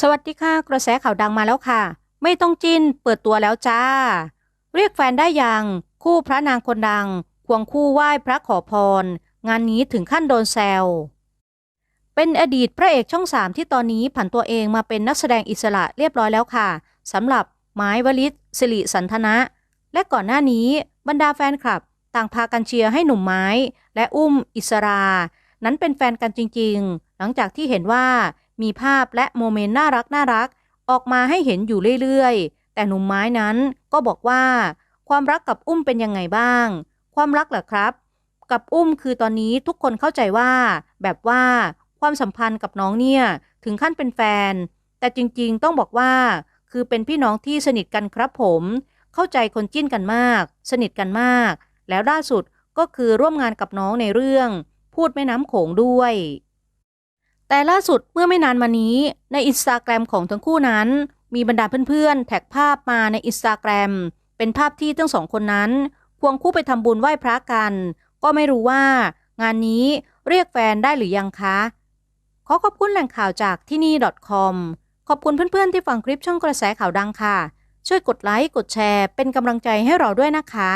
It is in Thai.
สวัสดีค่ะ กระแสข่าวดังมาแล้วค่ะ ไม่ต้องจิ้น เปิดตัวแล้วจ้า เรียกแฟนได้ยัง คู่พระนางคนดัง ควงคู่ไหว้พระขอพร งานนี้ถึงขั้นโดนแซว เป็นอดีตพระเอกช่องสามที่ตอนนี้ผันตัวเองมาเป็นนักแสดงอิสระเรียบร้อยแล้วค่ะสำหรับไม้วลิศสิริสันทนะ และก่อนหน้านี้บรรดาแฟนคลับ ต่างพากันเชียร์ให้หนุ่มไม้ และอุ้มอิสรา นั้นเป็นแฟนกันจริงๆ หลังจากที่เห็นว่ามีภาพและโมเมนต์น่ารักน่ารักออกมาให้เห็นอยู่เรื่อยๆ แต่หนุ่มไม้นั้นก็บอกว่า ความรักกับอุ้มเป็นยังไงบ้าง ความรักเหรอครับ กับอุ้มคือตอนนี้ทุกคนเข้าใจว่า แบบว่าความสัมพันธ์กับน้องเนี่ยถึงขั้นเป็นแฟน แต่จริงๆต้องบอกว่า คือเป็นพี่น้องที่สนิทกันครับผม เข้าใจคนจิ้นกันมาก สนิทกันมาก แล้วล่าสุดก็คือร่วมงานกับน้องในเรื่อง พูดแม่น้ำโขงด้วย แต่ล่าสุดเมื่อไม่นานมานี้ ในอินสตาแกรมของทั้งคู่นั้น มีบรรดาเพื่อนๆ แท็กภาพมาในอินสตาแกรมเป็นภาพที่ทั้งสองคนนั้น ควงคู่ไปทำบุญไหว้พระกัน ก็ไม่รู้ว่า งานนี้เรียกแฟนได้หรือยังคะ ขอขอบคุณแหล่งข่าวจากที่นี่ .com ขอบคุณเพื่อนๆ ที่ฟังคลิปช่องกระแสข่าวดังค่ะ ช่วยกดไลค์ กดแชร์ เป็นกำลังใจให้เราด้วยนะคะ